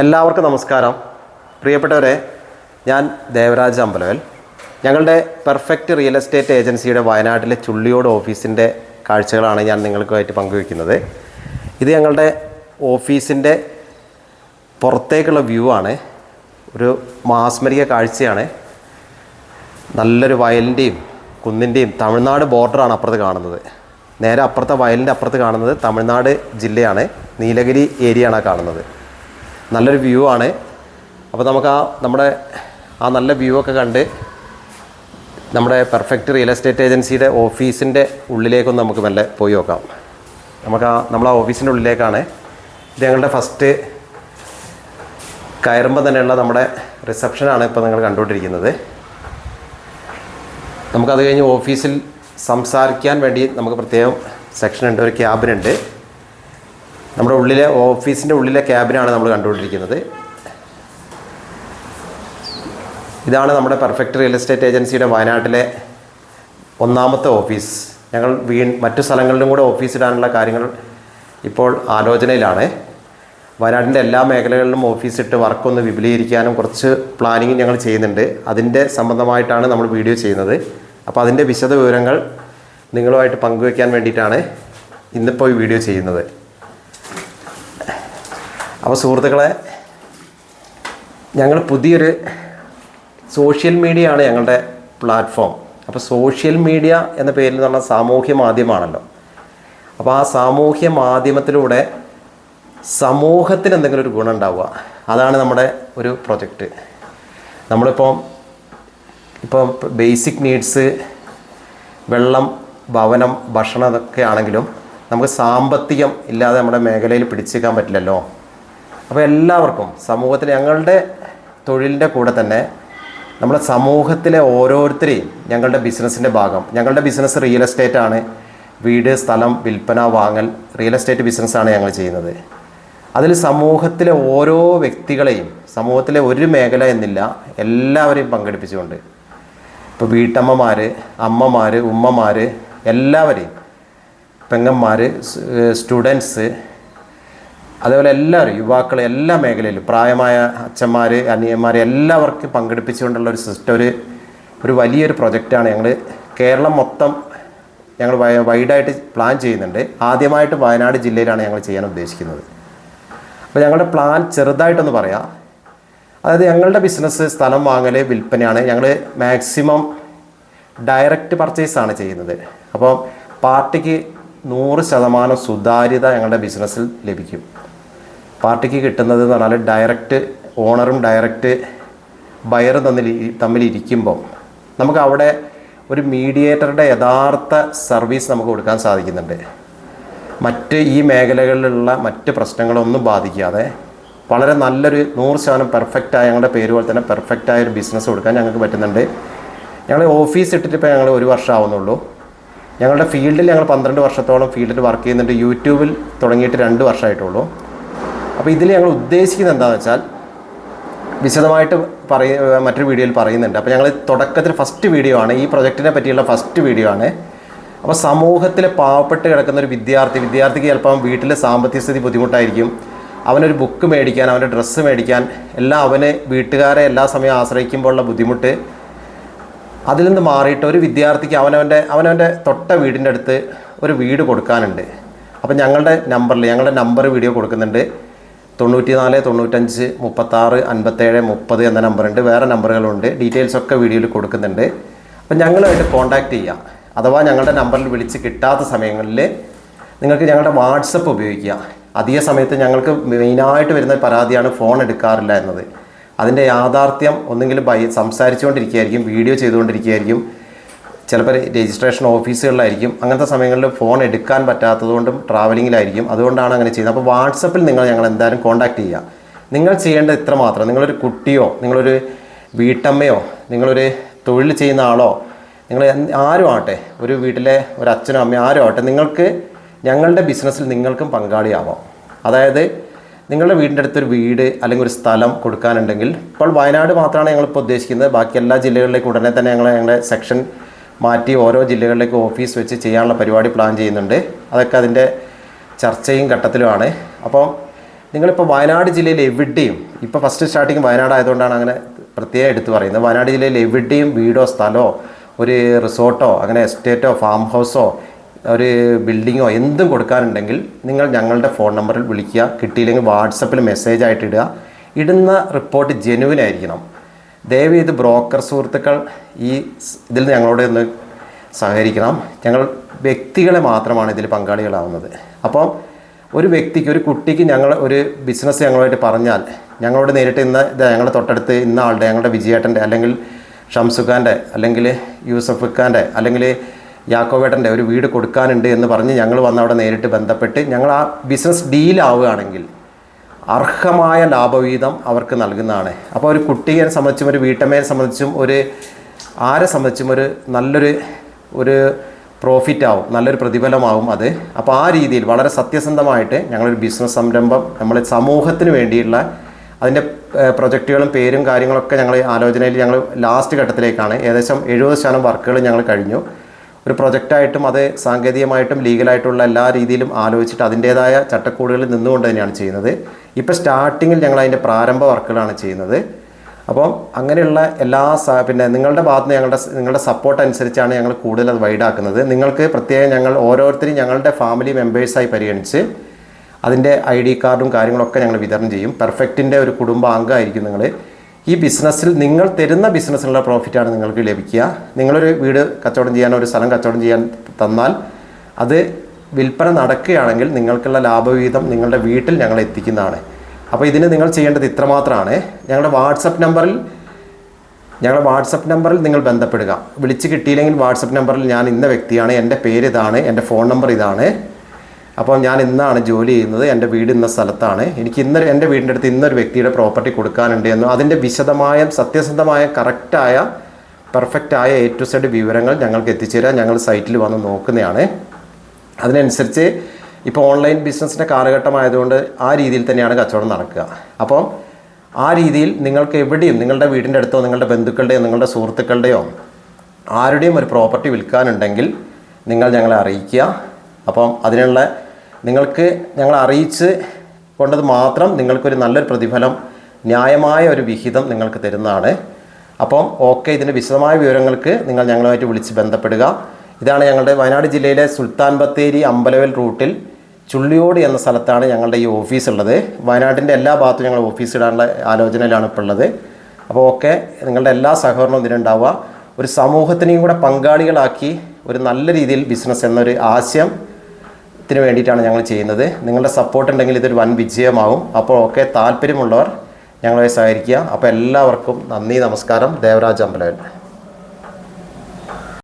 എല്ലാവർക്കും നമസ്കാരം. പ്രിയപ്പെട്ടവരെ ഞാൻ ദേവരാജ് അമ്പലവൽ. ഞങ്ങളുടെ പെർഫെക്റ്റ് റിയൽ എസ്റ്റേറ്റ് ഏജൻസിയുടെ വയനാട്ടിലെ ചുള്ളിയോട് ഓഫീസിന്റെ കാഴ്ചകളാണ് ഞാൻ നിങ്ങൾക്കുമായിട്ട് പങ്കുവയ്ക്കുന്നത്. ഇത് ഞങ്ങളുടെ ഓഫീസിന്റെ പുറത്തേക്കുള്ള വ്യൂ ആണ്. ഒരു മാസ്മരിക കാഴ്ചയാണ്. നല്ലൊരു വയലിന്റെയും കുന്നിന്റെയും തമിഴ്നാട് ബോർഡറാണ് അപ്പുറത്ത് കാണുന്നത്. നേരെ അപ്പുറത്തെ വയലിന്റെ അപ്പുറത്ത് കാണുന്നത് തമിഴ്നാട് ജില്ലയാണ്. നീലഗിരി ഏരിയയാണ് കാണുന്നത്. നല്ലൊരു വ്യൂ ആണ്. അപ്പോൾ നമുക്ക് ആ നമ്മുടെ ആ നല്ല വ്യൂ ഒക്കെ കണ്ട് നമ്മുടെ പെർഫെക്റ്റ് റിയൽ എസ്റ്റേറ്റ് ഏജൻസിയുടെ ഓഫീസിന്റെ ഉള്ളിലേക്കൊന്ന് നമുക്ക് മെല്ലെ പോയി നോക്കാം. നമുക്ക് ആ നമ്മൾ ആ ഓഫീസിന്റെ ഉള്ളിലേക്കാണ്. ഇത് ഞങ്ങളുടെ ഫസ്റ്റ് കയറുമ്പോൾ തന്നെയുള്ള നമ്മുടെ റിസപ്ഷനാണ് ഇപ്പോൾ നിങ്ങൾ കണ്ടുകൊണ്ടിരിക്കുന്നത്. നമുക്കത് കഴിഞ്ഞ് ഓഫീസിൽ സംസാരിക്കാൻ വേണ്ടി നമുക്ക് പ്രത്യേകം സെക്ഷൻ ഉണ്ട് ഒരു ക്യാബിനുണ്ട് നമ്മുടെ ഉള്ളിലെ ഓഫീസിന്റെ ഉള്ളിലെ ക്യാബിനാണ് നമ്മൾ കണ്ടുകൊണ്ടിരിക്കുന്നത്. ഇതാണ് നമ്മുടെ പെർഫെക്റ്റ് റിയൽ എസ്റ്റേറ്റ് ഏജൻസിയുടെ വയനാട്ടിലെ ഒന്നാമത്തെ ഓഫീസ്. ഞങ്ങൾ വീ മറ്റു സ്ഥലങ്ങളിലും കൂടെ ഓഫീസ് ഇടാനുള്ള കാര്യങ്ങൾ ഇപ്പോൾ ആലോചനയിലാണ്. വയനാടിന്റെ എല്ലാ മേഖലകളിലും ഓഫീസ് ഇട്ട് വർക്കൊന്ന് വിപുലീകരിക്കാനും കുറച്ച് പ്ലാനിങ് ഞങ്ങൾ ചെയ്യുന്നുണ്ട്. അതിന്റെ സംബന്ധമായിട്ടാണ് നമ്മൾ വീഡിയോ ചെയ്യുന്നത്. അപ്പോൾ അതിന്റെ വിശദ വിവരങ്ങൾ നിങ്ങളുമായിട്ട് പങ്കുവയ്ക്കാൻ വേണ്ടിയിട്ടാണ് ഇന്നിപ്പോൾ ഈ വീഡിയോ ചെയ്യുന്നത്. അപ്പോൾ സുഹൃത്തുക്കളെ ഞങ്ങൾ പുതിയൊരു സോഷ്യൽ മീഡിയ ആണ് ഞങ്ങളുടെ പ്ലാറ്റ്ഫോം. അപ്പോൾ സോഷ്യൽ മീഡിയ എന്ന പേരിൽ എന്ന് പറഞ്ഞാൽ സാമൂഹ്യ മാധ്യമമാണല്ലോ. അപ്പോൾ ആ സാമൂഹ്യ മാധ്യമത്തിലൂടെ സമൂഹത്തിന് എന്തെങ്കിലും ഒരു ഗുണം ഉണ്ടാവുക. അതാണ് നമ്മുടെ ഒരു പ്രൊജക്റ്റ് നമ്മളിപ്പം ഇപ്പം ബേസിക് നീഡ്സ് വെള്ളം ഭവനം ഭക്ഷണം ഇതൊക്കെ ആണെങ്കിലും നമുക്ക് സാമ്പത്തികം ഇല്ലാതെ നമ്മുടെ മേഖലയിൽ പിടിച്ചേക്കാൻ പറ്റില്ലല്ലോ. അപ്പോൾ എല്ലാവർക്കും സമൂഹത്തിൽ ഞങ്ങളുടെ തൊഴിലിന്റെ കൂടെ തന്നെ നമ്മുടെ സമൂഹത്തിലെ ഓരോരുത്തരെയും ഞങ്ങളുടെ ബിസിനസ്സിന്റെ ഭാഗം. ഞങ്ങളുടെ ബിസിനസ് റിയൽ എസ്റ്റേറ്റ് ആണ്. വീട് സ്ഥലം വിൽപ്പന വാങ്ങൽ റിയൽ എസ്റ്റേറ്റ് ബിസിനസ്സാണ് ഞങ്ങൾ ചെയ്യുന്നത്. അതിൽ സമൂഹത്തിലെ ഓരോ വ്യക്തികളെയും സമൂഹത്തിലെ ഒരു മേഖല എന്നില്ല എല്ലാവരെയും പങ്കെടുപ്പിച്ചുകൊണ്ട് ഇപ്പോൾ വീട്ടമ്മമാർ അമ്മമാർ ഉമ്മമാർ എല്ലാവരെയും പെങ്ങന്മാർ സ്റ്റുഡൻസ് അതേപോലെ എല്ലാവരും യുവാക്കൾ എല്ലാ മേഖലയിലും പ്രായമായ അച്ഛന്മാർ അനിയന്മാർ എല്ലാവർക്കും പങ്കെടുപ്പിച്ചുകൊണ്ടുള്ള ഒരു സിസ്റ്റം ഒരു ഒരു വലിയൊരു പ്രൊജക്റ്റാണ് ഞങ്ങൾ കേരളം മൊത്തം ഞങ്ങൾ വൈഡായിട്ട് പ്ലാൻ ചെയ്യുന്നുണ്ട്. ആദ്യമായിട്ട് വയനാട് ജില്ലയിലാണ് ഞങ്ങൾ ചെയ്യാൻ ഉദ്ദേശിക്കുന്നത്. അപ്പോൾ ഞങ്ങളുടെ പ്ലാൻ ചെറുതായിട്ടൊന്ന് പറയാം. അതായത് ഞങ്ങളുടെ ബിസിനസ് സ്ഥലം വാങ്ങൽ വിൽപ്പനയാണ്. ഞങ്ങൾ മാക്സിമം ഡയറക്റ്റ് പർച്ചേസാണ് ചെയ്യുന്നത്. അപ്പോൾ പാർട്ടിക്ക് നൂറ് ശതമാനം സുതാര്യത ഞങ്ങളുടെ ബിസിനസ്സിൽ ലഭിക്കും. പാർട്ടിക്ക് കിട്ടുന്നത് എന്ന് പറഞ്ഞാൽ ഡയറക്റ്റ് ഓണറും ഡയറക്റ്റ് ബയറും തമ്മിൽ ഇരിക്കുമ്പോൾ നമുക്ക് അവിടെ ഒരു മീഡിയേറ്ററുടെ യഥാർത്ഥ സർവീസ് നമുക്ക് കൊടുക്കാൻ സാധിക്കുന്നുണ്ട്. മറ്റ് ഈ മേഖലകളിലുള്ള മറ്റ് പ്രശ്നങ്ങളൊന്നും ബാധിക്കാതെ വളരെ നല്ലൊരു നൂറ് ശതമാനം പെർഫെക്റ്റായ ഞങ്ങളുടെ പേര് പോലെ തന്നെ പെർഫെക്റ്റായ ഒരു ബിസിനസ് കൊടുക്കാൻ ഞങ്ങൾക്ക് പറ്റുന്നുണ്ട്. ഞങ്ങൾ ഓഫീസ് ഇട്ടിട്ട് ഇപ്പോൾ ഞങ്ങൾ ഒരു വർഷം ആവുന്നുള്ളൂ. ഞങ്ങളുടെ ഫീൽഡിൽ ഞങ്ങൾ പന്ത്രണ്ട് വർഷത്തോളം ഫീൽഡിൽ വർക്ക് ചെയ്യുന്നുണ്ട്. യൂട്യൂബിൽ തുടങ്ങിയിട്ട് രണ്ട് വർഷമായിട്ടുള്ളൂ. അപ്പോൾ ഇതിൽ ഞങ്ങൾ ഉദ്ദേശിക്കുന്നത് എന്താണെന്ന് വെച്ചാൽ വിശദമായിട്ട് പറയ മറ്റൊരു വീഡിയോയിൽ പറയുന്നുണ്ട്. അപ്പോൾ ഞങ്ങൾ തുടക്കത്തിൽ ഫസ്റ്റ് വീഡിയോ ആണ് ഈ പ്രൊജക്റ്റിനെ പറ്റിയുള്ള ഫസ്റ്റ് വീഡിയോ ആണ്. അപ്പോൾ സമൂഹത്തിലെ പാവപ്പെട്ട് കിടക്കുന്ന ഒരു വിദ്യാർത്ഥി വിദ്യാർത്ഥിക്ക് ചിലപ്പം വീട്ടിലെ സാമ്പത്തിക സ്ഥിതി ബുദ്ധിമുട്ടായിരിക്കും. അവനൊരു ബുക്ക് മേടിക്കാൻ അവന്റെ ഡ്രസ്സ് മേടിക്കാൻ എല്ലാം അവന് വീട്ടുകാരെ എല്ലാ സമയവും ആശ്രയിക്കുമ്പോഴുള്ള ബുദ്ധിമുട്ട്. അതിൽ നിന്ന് മാറിയിട്ട് ഒരു വിദ്യാർത്ഥിക്ക് അവനവന്റെ അവനവന്റെ തൊട്ട വീടിന്റെ അടുത്ത് ഒരു വീട് കൊടുക്കാനുണ്ട്. അപ്പം ഞങ്ങളുടെ നമ്പറിൽ ഞങ്ങളുടെ നമ്പർ വീഡിയോ കൊടുക്കുന്നുണ്ട്. തൊണ്ണൂറ്റി നാല് തൊണ്ണൂറ്റഞ്ച് മുപ്പത്താറ് അൻപത്തേഴ് മുപ്പത് എന്ന നമ്പറുണ്ട്. വേറെ നമ്പറുകളുണ്ട്. ഡീറ്റെയിൽസ് ഒക്കെ വീഡിയോയിൽ കൊടുക്കുന്നുണ്ട്. അപ്പം ഞങ്ങളുമായിട്ട് കോൺടാക്റ്റ് ചെയ്യുക. അഥവാ ഞങ്ങളുടെ നമ്പറിൽ വിളിച്ച് കിട്ടാത്ത സമയങ്ങളിൽ നിങ്ങൾക്ക് ഞങ്ങളുടെ വാട്സപ്പ് ഉപയോഗിക്കുക. അധിക സമയത്ത് ഞങ്ങൾക്ക് മെയിനായിട്ട് വരുന്ന പരാതിയാണ് ഫോൺ എടുക്കാറില്ല എന്നത്. അതിന്റെ യാഥാർത്ഥ്യം ഒന്നെങ്കിൽ ബൈ സംസാരിച്ചുകൊണ്ടിരിക്കുകയായിരിക്കും വീഡിയോ ചെയ്തുകൊണ്ടിരിക്കുകയായിരിക്കും. ചിലപ്പോൾ രജിസ്ട്രേഷൻ ഓഫീസുകളിലായിരിക്കും. അങ്ങനത്തെ സമയങ്ങളിൽ ഫോൺ എടുക്കാൻ പറ്റാത്തതുകൊണ്ടും ട്രാവലിങ്ങിലായിരിക്കും അതുകൊണ്ടാണ് അങ്ങനെ ചെയ്യുന്നത്. അപ്പോൾ വാട്സപ്പിൽ നിങ്ങൾ ഞങ്ങൾ എന്തായാലും കോൺടാക്റ്റ് ചെയ്യുക. നിങ്ങൾ ചെയ്യേണ്ടത് ഇത്ര മാത്രം. നിങ്ങളൊരു കുട്ടിയോ നിങ്ങളൊരു വീട്ടമ്മയോ നിങ്ങളൊരു തൊഴിൽ ചെയ്യുന്ന ആളോ നിങ്ങൾ ആരും ആവട്ടെ ഒരു വീട്ടിലെ ഒരു അച്ഛനോ അമ്മയോ ആരും ആവട്ടെ നിങ്ങൾക്ക് ഞങ്ങളുടെ ബിസിനസ്സിൽ നിങ്ങൾക്കും പങ്കാളിയാവാം. അതായത് നിങ്ങളുടെ വീടിന്റെ അടുത്തൊരു വീട് അല്ലെങ്കിൽ ഒരു സ്ഥലം കൊടുക്കാനുണ്ടെങ്കിൽ ഇപ്പോൾ വയനാട് മാത്രമാണ് ഞങ്ങളിപ്പോൾ ഉദ്ദേശിക്കുന്നത്. ബാക്കി എല്ലാ ജില്ലകളിലേക്കും ഉടനെ തന്നെ ഞങ്ങൾ ഞങ്ങളുടെ സെക്ഷൻ മാറ്റി ഓരോ ജില്ലകളിലേക്ക് ഓഫീസ് വെച്ച് ചെയ്യാനുള്ള പരിപാടി പ്ലാൻ ചെയ്യുന്നുണ്ട്. അതൊക്കെ അതിന്റെ ചർച്ചയും ഘട്ടത്തിലുമാണ്. അപ്പോൾ നിങ്ങളിപ്പോൾ വയനാട് ജില്ലയിൽ എവിടെയും ഇപ്പോൾ ഫസ്റ്റ് സ്റ്റാർട്ടിങ് വയനാട് ആയതുകൊണ്ടാണ് അങ്ങനെ പ്രത്യേകം എടുത്തു പറയുന്നത്. വയനാട് ജില്ലയിൽ എവിടെയും വീടോ സ്ഥലമോ ഒരു റിസോർട്ടോ അങ്ങനെ എസ്റ്റേറ്റോ ഫാം ഹൗസോ ഒരു ബിൽഡിങ്ങോ എന്തും കൊടുക്കാനുണ്ടെങ്കിൽ നിങ്ങൾ ഞങ്ങളുടെ ഫോൺ നമ്പറിൽ വിളിക്കുക. കിട്ടിയില്ലെങ്കിൽ വാട്സപ്പിൽ മെസ്സേജ് ആയിട്ട് ഇടുക. ഇടുന്ന റിപ്പോർട്ട് ജെനുവിൻ ആയിരിക്കണം ദയവ് ചെയ്ത് ബ്രോക്കർ സുഹൃത്തുക്കൾ ഈ ഇതിൽ ഞങ്ങളോട് ഒന്ന് സഹകരിക്കണം. ഞങ്ങൾ വ്യക്തികളെ മാത്രമാണ് ഇതിൽ പങ്കാളികളാവുന്നത്. അപ്പം ഒരു വ്യക്തിക്ക് ഒരു കുട്ടിക്ക് ഞങ്ങൾ ഒരു ബിസിനസ് ഞങ്ങളുമായിട്ട് പറഞ്ഞാൽ ഞങ്ങളോട് നേരിട്ട് ഇന്ന് ഞങ്ങളുടെ തൊട്ടടുത്ത് ഇന്ന ആളുടെ ഞങ്ങളുടെ വിജയേട്ടന്റെ അല്ലെങ്കിൽ ഷംസുഖാന്റെ അല്ലെങ്കിൽ യൂസഫ് ഖാന്റെ അല്ലെങ്കിൽ യാക്കോവേട്ടന്റെ ഒരു വീട് കൊടുക്കാനുണ്ട് എന്ന് പറഞ്ഞ് ഞങ്ങൾ വന്ന് അവിടെ നേരിട്ട് ബന്ധപ്പെട്ട് ഞങ്ങൾ ആ ബിസിനസ് ഡീലാവുകയാണെങ്കിൽ അർഹമായ ലാഭവീതം അവർക്ക് നൽകുന്നതാണ്. അപ്പോൾ ഒരു കുട്ടിയെ സംബന്ധിച്ചും ഒരു വീട്ടമ്മയെ സംബന്ധിച്ചും ഒരു ആരെ സംബന്ധിച്ചും ഒരു നല്ലൊരു ഒരു പ്രോഫിറ്റ് ആവും നല്ലൊരു പ്രതിഫലമാവും അത്. അപ്പോൾ ആ രീതിയിൽ വളരെ സത്യസന്ധമായിട്ട് ഞങ്ങളൊരു ബിസിനസ് സംരംഭം നമ്മൾ സമൂഹത്തിന് വേണ്ടിയുള്ള അതിന്റെ പ്രൊജക്റ്റുകളും പേരും കാര്യങ്ങളൊക്കെ ഞങ്ങൾ ആലോചനയിൽ ഞങ്ങൾ ലാസ്റ്റ് ഘട്ടത്തിലേക്കാണ്. ഏകദേശം എഴുപത് ശതമാനം വർക്കുകൾ ഞങ്ങൾ കഴിഞ്ഞു. ഒരു പ്രൊജക്റ്റായിട്ടും അത് സാങ്കേതികമായിട്ടും ലീഗലായിട്ടുള്ള എല്ലാ രീതിയിലും ആലോചിച്ചിട്ട് അതിന്റേതായ ചട്ടക്കൂടുകളിൽ നിന്നുകൊണ്ട് തന്നെയാണ് ചെയ്യുന്നത്. ഇപ്പോൾ സ്റ്റാർട്ടിങ്ങിൽ ഞങ്ങൾ അതിന്റെ പ്രാരംഭ വർക്കുകളാണ് ചെയ്യുന്നത്. അപ്പം അങ്ങനെയുള്ള എല്ലാ പിന്നെ നിങ്ങളുടെ ഭാഗത്ത് ഞങ്ങളുടെ നിങ്ങളുടെ സപ്പോർട്ട് അനുസരിച്ചാണ് ഞങ്ങൾ കൂടുതൽ അത് വൈഡാക്കുന്നത്. നിങ്ങൾക്ക് പ്രത്യേകം ഞങ്ങൾ ഓരോരുത്തരും ഞങ്ങളുടെ ഫാമിലി മെമ്പേഴ്സായി പരിഗണിച്ച് അതിന്റെ ഐ ഡി കാർഡും കാര്യങ്ങളൊക്കെ ഞങ്ങൾ വിതരണം ചെയ്യും. പെർഫെക്റ്റിന്റെ ഒരു കുടുംബാംഗമായിരിക്കും നിങ്ങൾ ഈ ബിസിനസ്സിൽ നിങ്ങൾ തരുന്ന ബിസിനസ്സിലുള്ള പ്രോഫിറ്റാണ് നിങ്ങൾക്ക് ലഭിക്കുക. നിങ്ങളൊരു വീട് കച്ചവടം ചെയ്യാൻ ഒരു സ്ഥലം കച്ചവടം ചെയ്യാൻ തന്നാൽ അത് വിൽപ്പന നടക്കുകയാണെങ്കിൽ നിങ്ങൾക്കുള്ള ലാഭവിഹിതം നിങ്ങളുടെ വീട്ടിൽ ഞങ്ങൾ എത്തിക്കുന്നതാണ്. അപ്പോൾ ഇതിന് നിങ്ങൾ ചെയ്യേണ്ടത് ഇത്രമാത്രമാണ്. ഞങ്ങളുടെ വാട്സപ്പ് നമ്പറിൽ ഞങ്ങളുടെ വാട്സപ്പ് നമ്പറിൽ നിങ്ങൾ ബന്ധപ്പെടുക. വിളിച്ച് കിട്ടിയില്ലെങ്കിൽ വാട്സപ്പ് നമ്പറിൽ ഞാൻ ഇന്ന വ്യക്തിയാണ് എന്റെ പേര് ഇതാണ് എന്റെ ഫോൺ നമ്പർ ഇതാണ്. അപ്പോൾ ഞാൻ ഇന്നാണ് ജോലി ചെയ്യുന്നത്. എന്റെ വീട് ഇന്ന സ്ഥലത്താണ്. എനിക്ക് ഇന്ന് എന്റെ വീടിന്റെ അടുത്ത് ഇന്നൊരു വ്യക്തിയുടെ പ്രോപ്പർട്ടി കൊടുക്കാനുണ്ട് എന്നും അതിന്റെ വിശദമായ സത്യസന്ധമായ കറക്റ്റായ പെർഫെക്റ്റായ എ ടു സെഡ് വിവരങ്ങൾ ഞങ്ങൾക്ക് എത്തിച്ചേരാൻ ഞങ്ങൾ സൈറ്റിൽ വന്ന് നോക്കുന്നതാണ്. അതിനനുസരിച്ച് ഇപ്പോൾ ഓൺലൈൻ ബിസിനസ്സിന്റെ കാലഘട്ടമായതുകൊണ്ട് ആ രീതിയിൽ തന്നെയാണ് കച്ചവടം നടക്കുക. അപ്പോൾ ആ രീതിയിൽ നിങ്ങൾക്ക് എവിടെയും നിങ്ങളുടെ വീടിന്റെ അടുത്തോ നിങ്ങളുടെ ബന്ധുക്കളുടെയോ നിങ്ങളുടെ സുഹൃത്തുക്കളുടെയോ ആരുടെയും ഒരു പ്രോപ്പർട്ടി വിൽക്കാനുണ്ടെങ്കിൽ നിങ്ങൾ ഞങ്ങളെ അറിയിക്കുക. അപ്പം അതിനുള്ള നിങ്ങൾക്ക് ഞങ്ങൾ അറിയിച്ച് കൊണ്ടത് മാത്രം നിങ്ങൾക്കൊരു നല്ലൊരു പ്രതിഫലം ന്യായമായ ഒരു വിഹിതം നിങ്ങൾക്ക് തരുന്നതാണ്. അപ്പം ഓക്കെ ഇതിന്റെ വിശദമായ വിവരങ്ങൾക്ക് നിങ്ങൾ ഞങ്ങളുമായിട്ട് വിളിച്ച് ബന്ധപ്പെടുക. ഇതാണ് ഞങ്ങളുടെ വയനാട് ജില്ലയിലെ സുൽത്താൻ ബത്തേരി അമ്പലവൽ റൂട്ടിൽ ചുള്ളിയോട് എന്ന സ്ഥലത്താണ് ഞങ്ങളുടെ ഈ ഓഫീസ് ഉള്ളത്. വയനാട്ടിന്റെ എല്ലാ ഭാഗത്തും ഞങ്ങൾ ഓഫീസ് ഇടാനുള്ള ആലോചനയിലാണ് ഇപ്പോൾ ഉള്ളത്. അപ്പോൾ ഓക്കെ നിങ്ങളുടെ എല്ലാ സഹകരണവും ഇതിനുണ്ടാവുക. ഒരു സമൂഹത്തിനെയും കൂടെ പങ്കാളികളാക്കി ഒരു നല്ല രീതിയിൽ ബിസിനസ് എന്നൊരു ആശയം ത്തിന് വേണ്ടിയിട്ടാണ് ഞങ്ങൾ ചെയ്യുന്നത്. നിങ്ങളുടെ സപ്പോർട്ട് ഉണ്ടെങ്കിൽ ഇതൊരു വൻ വിജയമാവും അപ്പോൾ ഒക്കെ താല്പര്യമുള്ളവർ ഞങ്ങളെ സഹകരിക്കുക. അപ്പോൾ എല്ലാവർക്കും നന്ദി നമസ്കാരം. ദേവരാജ് അമ്പലവൻ.